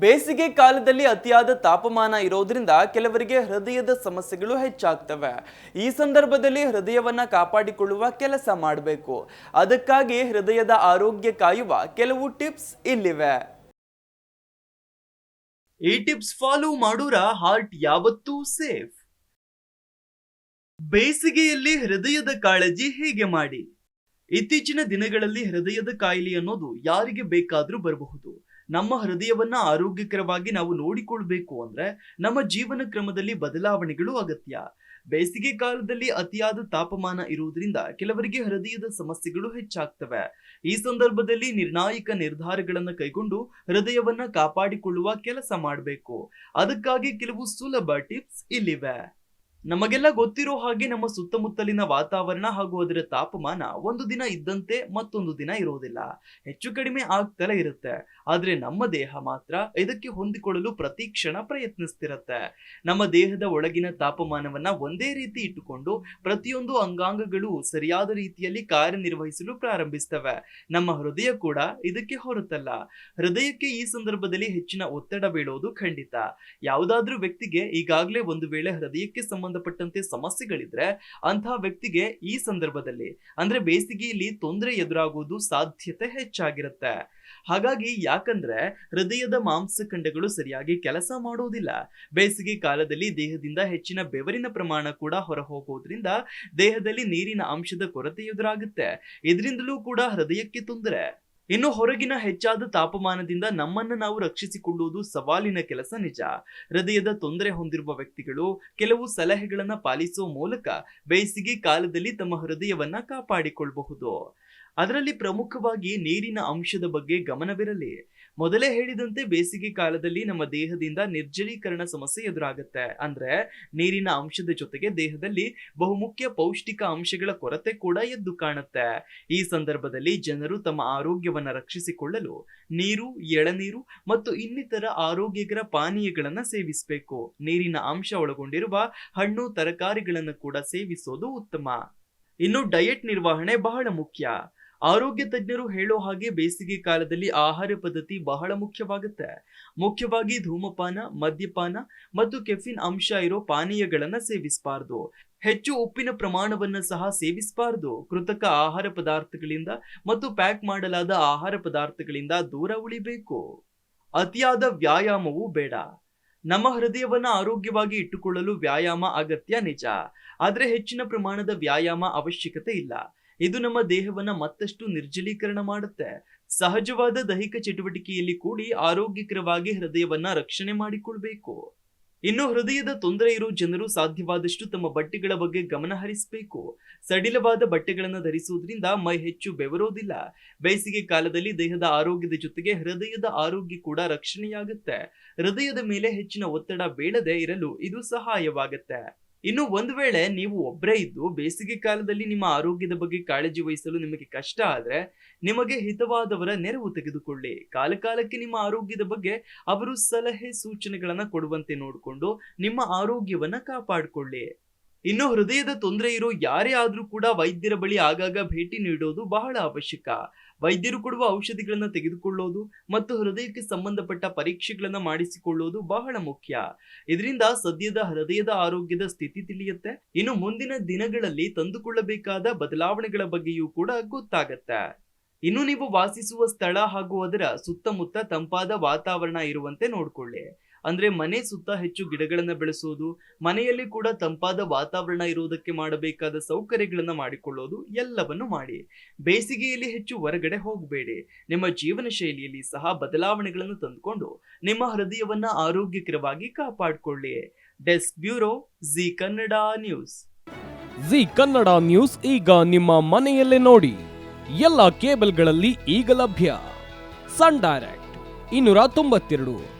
ಬೇಸಿಗೆ ಕಾಲದಲ್ಲಿ ಅತಿಯಾದ ತಾಪಮಾನ ಇರೋದ್ರಿಂದ ಕೆಲವರಿಗೆ ಹೃದಯದ ಸಮಸ್ಯೆಗಳು ಹೆಚ್ಚಾಗ್ತವೆ. ಈ ಸಂದರ್ಭದಲ್ಲಿ ಹೃದಯವನ್ನ ಕಾಪಾಡಿಕೊಳ್ಳುವ ಕೆಲಸ ಮಾಡಬೇಕು. ಅದಕ್ಕಾಗಿ ಹೃದಯದ ಆರೋಗ್ಯ ಕಾಯುವ ಕೆಲವು ಟಿಪ್ಸ್ ಇಲ್ಲಿವೆ. ಈ ಟಿಪ್ಸ್ ಫಾಲೋ ಮಾಡೋರ ಹಾರ್ಟ್ ಯಾವತ್ತೂ ಸೇಫ್. ಬೇಸಿಗೆಯಲ್ಲಿ ಹೃದಯದ ಕಾಳಜಿ ಹೇಗೆ ಮಾಡಿ? ಇತ್ತೀಚಿನ ದಿನಗಳಲ್ಲಿ ಹೃದಯದ ಕಾಯಿಲೆ ಅನ್ನೋದು ಯಾರಿಗೆ ಬೇಕಾದರೂ ಬರಬಹುದು. ನಮ್ಮ ಹೃದಯವನ್ನ ಆರೋಗ್ಯಕರವಾಗಿ ನಾವು ನೋಡಿಕೊಳ್ಬೇಕು ಅಂದ್ರೆ ನಮ್ಮ ಜೀವನ ಕ್ರಮದಲ್ಲಿ ಬದಲಾವಣೆಗಳು ಅಗತ್ಯ. ಬೇಸಿಗೆ ಕಾಲದಲ್ಲಿ ಅತಿಯಾದ ತಾಪಮಾನ ಇರುವುದರಿಂದ ಕೆಲವರಿಗೆ ಹೃದಯದ ಸಮಸ್ಯೆಗಳು ಹೆಚ್ಚಾಗ್ತವೆ. ಈ ಸಂದರ್ಭದಲ್ಲಿ ನಿರ್ಣಾಯಕ ನಿರ್ಧಾರಗಳನ್ನು ಕೈಗೊಂಡು ಹೃದಯವನ್ನ ಕಾಪಾಡಿಕೊಳ್ಳುವ ಕೆಲಸ ಮಾಡಬೇಕು. ಅದಕ್ಕಾಗಿ ಕೆಲವು ಸುಲಭ ಟಿಪ್ಸ್ ಇಲ್ಲಿವೆ. ನಮಗೆಲ್ಲ ಗೊತ್ತಿರೋ ಹಾಗೆ ನಮ್ಮ ಸುತ್ತಮುತ್ತಲಿನ ವಾತಾವರಣ ಹಾಗೂ ಅದರ ತಾಪಮಾನ ಒಂದು ದಿನ ಇದ್ದಂತೆ ಮತ್ತೊಂದು ದಿನ ಇರೋದಿಲ್ಲ ಹೆಚ್ಚು ಕಡಿಮೆ ಆಗ್ತಲೇ ಇರುತ್ತೆ. ಆದ್ರೆ ನಮ್ಮ ದೇಹ ಮಾತ್ರ ಇದಕ್ಕೆ ಹೊಂದಿಕೊಳ್ಳಲು ಪ್ರತಿ ಕ್ಷಣ ಪ್ರಯತ್ನಿಸ್ತಿರತ್ತೆ. ನಮ್ಮ ದೇಹದ ಒಳಗಿನ ತಾಪಮಾನವನ್ನ ಒಂದೇ ರೀತಿ ಇಟ್ಟುಕೊಂಡು ಪ್ರತಿಯೊಂದು ಅಂಗಾಂಗಗಳು ಸರಿಯಾದ ರೀತಿಯಲ್ಲಿ ಕಾರ್ಯನಿರ್ವಹಿಸಲು ಪ್ರಾರಂಭಿಸ್ತವೆ. ನಮ್ಮ ಹೃದಯ ಕೂಡ ಇದಕ್ಕೆ ಹೊರತಲ್ಲ. ಹೃದಯಕ್ಕೆ ಈ ಸಂದರ್ಭದಲ್ಲಿ ಹೆಚ್ಚಿನ ಒತ್ತಡ ಬೀಳೋದು ಖಂಡಿತ. ಯಾವುದಾದ್ರೂ ವ್ಯಕ್ತಿಗೆ ಈಗಾಗಲೇ ಒಂದು ವೇಳೆ ಹೃದಯಕ್ಕೆ ಸಂಬಂಧಪಟ್ಟಂತೆ ಸಮಸ್ಯೆಗಳಿದ್ರೆ ಅಂತಹ ವ್ಯಕ್ತಿಗೆ ಈ ಸಂದರ್ಭದಲ್ಲಿ, ಅಂದ್ರೆ ಬೇಸಿಗೆಯಲ್ಲಿ ತೊಂದರೆ ಎದುರಾಗುವುದು ಸಾಧ್ಯತೆ ಹೆಚ್ಚಾಗಿರುತ್ತೆ. ಹಾಗಾಗಿ ಯಾಕಂದ್ರೆ ಹೃದಯದ ಮಾಂಸಖಂಡಗಳು ಸರಿಯಾಗಿ ಕೆಲಸ ಮಾಡೋದಿಲ್ಲ. ಬೇಸಿಗೆ ಕಾಲದಲ್ಲಿ ದೇಹದಿಂದ ಹೆಚ್ಚಿನ ಬೆವರಿನ ಪ್ರಮಾಣ ಕೂಡ ಹೊರಹೋಗೋದ್ರಿಂದ ದೇಹದಲ್ಲಿ ನೀರಿನ ಅಂಶದ ಕೊರತೆ ಎದುರಾಗುತ್ತೆ. ಇದರಿಂದಲೂ ಕೂಡ ಹೃದಯಕ್ಕೆ ತೊಂದರೆ. ಇನ್ನು ಹೊರಗಿನ ಹೆಚ್ಚಾದ ತಾಪಮಾನದಿಂದ ನಮ್ಮನ್ನು ನಾವು ರಕ್ಷಿಸಿಕೊಳ್ಳುವುದು ಸವಾಲಿನ ಕೆಲಸ ನಿಜ. ಹೃದಯದ ತೊಂದರೆ ಹೊಂದಿರುವ ವ್ಯಕ್ತಿಗಳು ಕೆಲವು ಸಲಹೆಗಳನ್ನ ಪಾಲಿಸುವ ಮೂಲಕ ಬೇಸಿಗೆ ಕಾಲದಲ್ಲಿ ತಮ್ಮ ಹೃದಯವನ್ನ ಕಾಪಾಡಿಕೊಳ್ಳಬಹುದು ಅದರಲ್ಲಿ ಪ್ರಮುಖವಾಗಿ ನೀರಿನ ಅಂಶದ ಬಗ್ಗೆ ಗಮನವಿರಲಿ. ಮೊದಲೇ ಹೇಳಿದಂತೆ ಬೇಸಿಗೆ ಕಾಲದಲ್ಲಿ ನಮ್ಮ ದೇಹದಿಂದ ನಿರ್ಜಲೀಕರಣ ಸಮಸ್ಯೆ ಎದುರಾಗುತ್ತೆ. ಅಂದ್ರೆ ನೀರಿನ ಅಂಶದ ಜೊತೆಗೆ ದೇಹದಲ್ಲಿ ಬಹುಮುಖ್ಯ ಪೌಷ್ಟಿಕ ಅಂಶಗಳ ಕೊರತೆ ಕೂಡ ಎದ್ದು ಕಾಣುತ್ತೆ. ಈ ಸಂದರ್ಭದಲ್ಲಿ ಜನರು ತಮ್ಮ ಆರೋಗ್ಯವನ್ನ ರಕ್ಷಿಸಿಕೊಳ್ಳಲು ನೀರು, ಎಳನೀರು ಮತ್ತು ಇನ್ನಿತರ ಆರೋಗ್ಯಕರ ಪಾನೀಯಗಳನ್ನ ಸೇವಿಸಬೇಕು. ನೀರಿನ ಅಂಶ ಒಳಗೊಂಡಿರುವ ಹಣ್ಣು, ತರಕಾರಿಗಳನ್ನು ಕೂಡ ಸೇವಿಸೋದು ಉತ್ತಮ. ಇನ್ನು ಡಯಟ್ ನಿರ್ವಹಣೆ ಬಹಳ ಮುಖ್ಯ. ಆರೋಗ್ಯ ತಜ್ಞರು ಹೇಳೋ ಹಾಗೆ ಬೇಸಿಗೆ ಕಾಲದಲ್ಲಿ ಆಹಾರ ಪದ್ಧತಿ ಬಹಳ ಮುಖ್ಯವಾಗುತ್ತೆ. ಮುಖ್ಯವಾಗಿ ಧೂಮಪಾನ, ಮದ್ಯಪಾನ ಮತ್ತು ಕೆಫಿನ್ ಅಂಶ ಇರೋ ಪಾನೀಯಗಳನ್ನ ಸೇವಿಸಬಾರ್ದು. ಹೆಚ್ಚು ಉಪ್ಪಿನ ಪ್ರಮಾಣವನ್ನ ಸಹ ಸೇವಿಸಬಾರದು. ಕೃತಕ ಆಹಾರ ಪದಾರ್ಥಗಳಿಂದ ಮತ್ತು ಪ್ಯಾಕ್ ಮಾಡಲಾದ ಆಹಾರ ಪದಾರ್ಥಗಳಿಂದ ದೂರ ಉಳಿಬೇಕು. ಅತಿಯಾದ ವ್ಯಾಯಾಮವೂ ಬೇಡ. ನಮ್ಮ ಹೃದಯವನ್ನ ಆರೋಗ್ಯವಾಗಿ ಇಟ್ಟುಕೊಳ್ಳಲು ವ್ಯಾಯಾಮ ಅಗತ್ಯ ನಿಜ. ಆದರೆ ಹೆಚ್ಚಿನ ಪ್ರಮಾಣದ ವ್ಯಾಯಾಮ ಅವಶ್ಯಕತೆ ಇಲ್ಲ. ಇದು ನಮ್ಮ ದೇಹವನ್ನ ಮತ್ತಷ್ಟು ನಿರ್ಜಲೀಕರಣ ಮಾಡುತ್ತೆ. ಸಹಜವಾದ ದೈಹಿಕ ಚಟುವಟಿಕೆಯಲ್ಲಿ ಕೂಡಿ ಆರೋಗ್ಯಕರವಾಗಿ ಹೃದಯವನ್ನ ರಕ್ಷಣೆ ಮಾಡಿಕೊಳ್ಬೇಕು. ಇನ್ನು ಹೃದಯದ ತೊಂದರೆ ಇರೋ ಜನರು ಸಾಧ್ಯವಾದಷ್ಟು ತಮ್ಮ ಬಟ್ಟೆಗಳ ಬಗ್ಗೆ ಗಮನ ಹರಿಸಬೇಕು. ಸಡಿಲವಾದ ಬಟ್ಟೆಗಳನ್ನು ಧರಿಸುವುದರಿಂದ ಮೈ ಹೆಚ್ಚು ಬೆವರೋದಿಲ್ಲ. ಬೇಸಿಗೆ ಕಾಲದಲ್ಲಿ ದೇಹದ ಆರೋಗ್ಯದ ಜೊತೆಗೆ ಹೃದಯದ ಆರೋಗ್ಯ ಕೂಡ ರಕ್ಷಣೆಯಾಗುತ್ತೆ. ಹೃದಯದ ಮೇಲೆ ಹೆಚ್ಚಿನ ಒತ್ತಡ ಬೀಳದೆ ಇರಲು ಇದು ಸಹಾಯವಾಗುತ್ತೆ. ಇನ್ನು ಒಂದು ವೇಳೆ ನೀವು ಒಬ್ಬರೇ ಇದ್ದು ಬೇಸಿಗೆ ಕಾಲದಲ್ಲಿ ನಿಮ್ಮ ಆರೋಗ್ಯದ ಬಗ್ಗೆ ಕಾಳಜಿ ವಹಿಸಲು ನಿಮಗೆ ಕಷ್ಟ ಆದ್ರೆ ನಿಮಗೆ ಹಿತವಾದವರ ನೆರವು ತೆಗೆದುಕೊಳ್ಳಿ. ಕಾಲಕಾಲಕ್ಕೆ ನಿಮ್ಮ ಆರೋಗ್ಯದ ಬಗ್ಗೆ ಅವರು ಸಲಹೆ ಸೂಚನೆಗಳನ್ನ ಕೊಡುವಂತೆ ನೋಡಿಕೊಂಡು ನಿಮ್ಮ ಆರೋಗ್ಯವನ್ನ ಕಾಪಾಡಿಕೊಳ್ಳಿ. ಇನ್ನು ಹೃದಯದ ತೊಂದರೆ ಇರೋ ಯಾರೇ ಆದರೂ ಕೂಡ ವೈದ್ಯರ ಬಳಿ ಆಗಾಗ ಭೇಟಿ ನೀಡೋದು ಬಹಳ ಅವಶ್ಯಕ. ವೈದ್ಯರು ಕೊಡುವ ಔಷಧಿಗಳನ್ನು ತೆಗೆದುಕೊಳ್ಳೋದು ಮತ್ತು ಹೃದಯಕ್ಕೆ ಸಂಬಂಧಪಟ್ಟ ಪರೀಕ್ಷೆಗಳನ್ನು ಮಾಡಿಸಿಕೊಳ್ಳೋದು ಬಹಳ ಮುಖ್ಯ. ಇದರಿಂದ ಸದ್ಯದ ಹೃದಯದ ಆರೋಗ್ಯದ ಸ್ಥಿತಿ ತಿಳಿಯುತ್ತೆ. ಇನ್ನು ಮುಂದಿನ ದಿನಗಳಲ್ಲಿ ತಂದುಕೊಳ್ಳಬೇಕಾದ ಬದಲಾವಣೆಗಳ ಬಗ್ಗೆಯೂ ಕೂಡ ಗೊತ್ತಾಗತ್ತೆ. ಇನ್ನು ನೀವು ವಾಸಿಸುವ ಸ್ಥಳ ಹಾಗೂ ಅದರ ಸುತ್ತಮುತ್ತ ತಂಪಾದ ವಾತಾವರಣ ಇರುವಂತೆ ನೋಡ್ಕೊಳ್ಳಿ. ಅಂದ್ರೆ ಮನೆ ಸುತ್ತ ಹೆಚ್ಚು ಗಿಡಗಳನ್ನ ಬೆಳೆಸೋದು, ಮನೆಯಲ್ಲಿ ಕೂಡ ತಂಪಾದ ವಾತಾವರಣ ಇರುವುದಕ್ಕೆ ಮಾಡಬೇಕಾದ ಸೌಕರ್ಯಗಳನ್ನ ಮಾಡಿಕೊಳ್ಳೋದು ಎಲ್ಲವನ್ನು ಮಾಡಿ. ಬೇಸಿಗೆಯಲ್ಲಿ ಹೆಚ್ಚು ಹೊರಗಡೆ ಹೋಗಬೇಡಿ. ನಿಮ್ಮ ಜೀವನ ಶೈಲಿಯಲ್ಲಿ ಸಹ ಬದಲಾವಣೆಗಳನ್ನು ತಂದುಕೊಂಡು ನಿಮ್ಮ ಹೃದಯವನ್ನ ಆರೋಗ್ಯಕರವಾಗಿ ಕಾಪಾಡಿಕೊಳ್ಳಿ. Desk bureau Zee Kannada news. Zee Kannada news ಈಗ ನಿಮ್ಮ ಮನೆಯಲ್ಲೇ ನೋಡಿ. ಎಲ್ಲ ಕೇಬಲ್ಗಳಲ್ಲಿ ಈಗ ಲಭ್ಯ. ಸನ್ ಡೈರೆಕ್ಟ್, ಇನ್ನೂರ ತೊಂಬತ್ತೆರಡು.